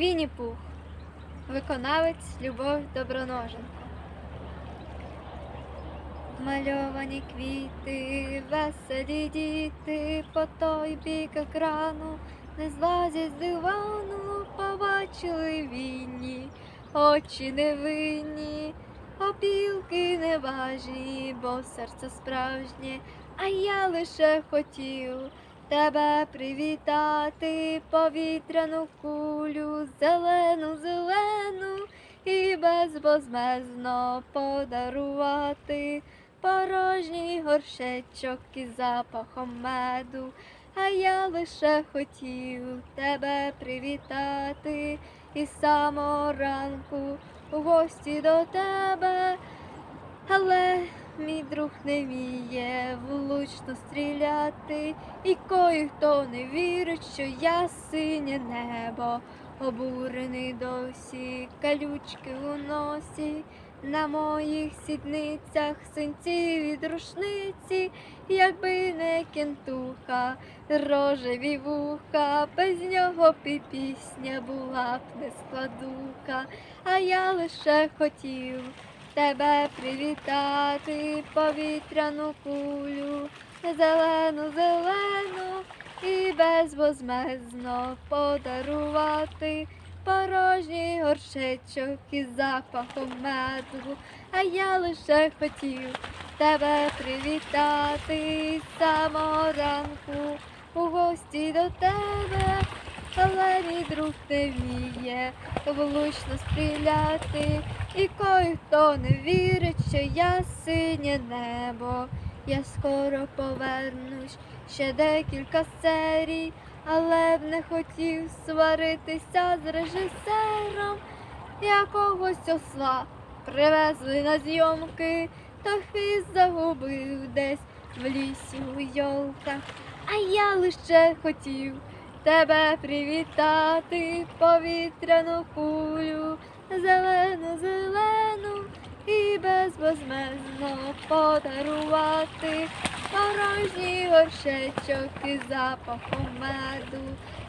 Вінні Пух. Виконавець Любов Доброноженко. Мальовані квіти, веселі діти, по той бік екрану, не злазять з дивану, побачили вінні, очі невинні, опілки неважні, бо серце справжнє, а я лише хотів тебе привітати, повітряну кулю, зелену, зелену і безвозмезно подарувати порожній горшечок із запахом меду. А я лише хотів тебе привітати і самого ранку у гості до тебе. Але мій друг не вміє влучно стріляти, і кої хто не вірить, що я синє небо, обурений досі, калючки у носі, на моїх сідницях синці від рушниці, якби не кентуха, рожеві вуха, без нього б пісня була б не складуха, а я лише хотів тебе привітати, повітряну кулю, зелену, зелену і безвозмезно подарувати порожній горшечок із запахом меду. А я лише хотів тебе привітати самого ранку у гості до тебе. Але мій друг не вміє влучно стріляти, і кой хто не вірить, що я синє небо. Я скоро повернусь ще декілька серій, але б не хотів сваритися з режисером. Якогось осла привезли на зйомки, та хвіст загубив десь в лісі у йолках. А я лише хотів тебе привітати, повітряну кулю, зелену, зелену і безвозмезно подарувати порожній горшечок із запахом меду.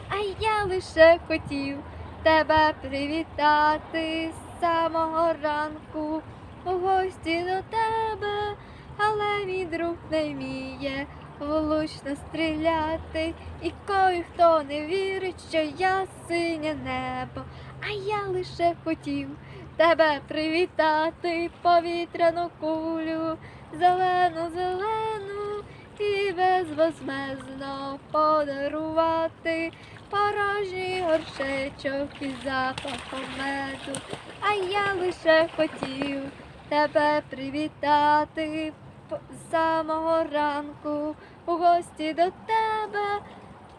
А я лише хотів тебе привітати з самого ранку у гості до тебе, але мій друг не вміє влучно стріляти, і кой хто не вірить, що я синє небо, а я лише хотів тебе привітати, повітряну кулю, зелену, зелену і безвозмезно подарувати порожній горшечок із запахом меду, а я лише хотів тебе привітати з самого ранку у гості до тебе,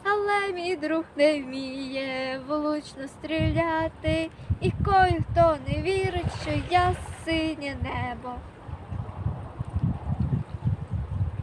але мій друг не вміє влучно стріляти, і кой хто не вірить, що я синє небо.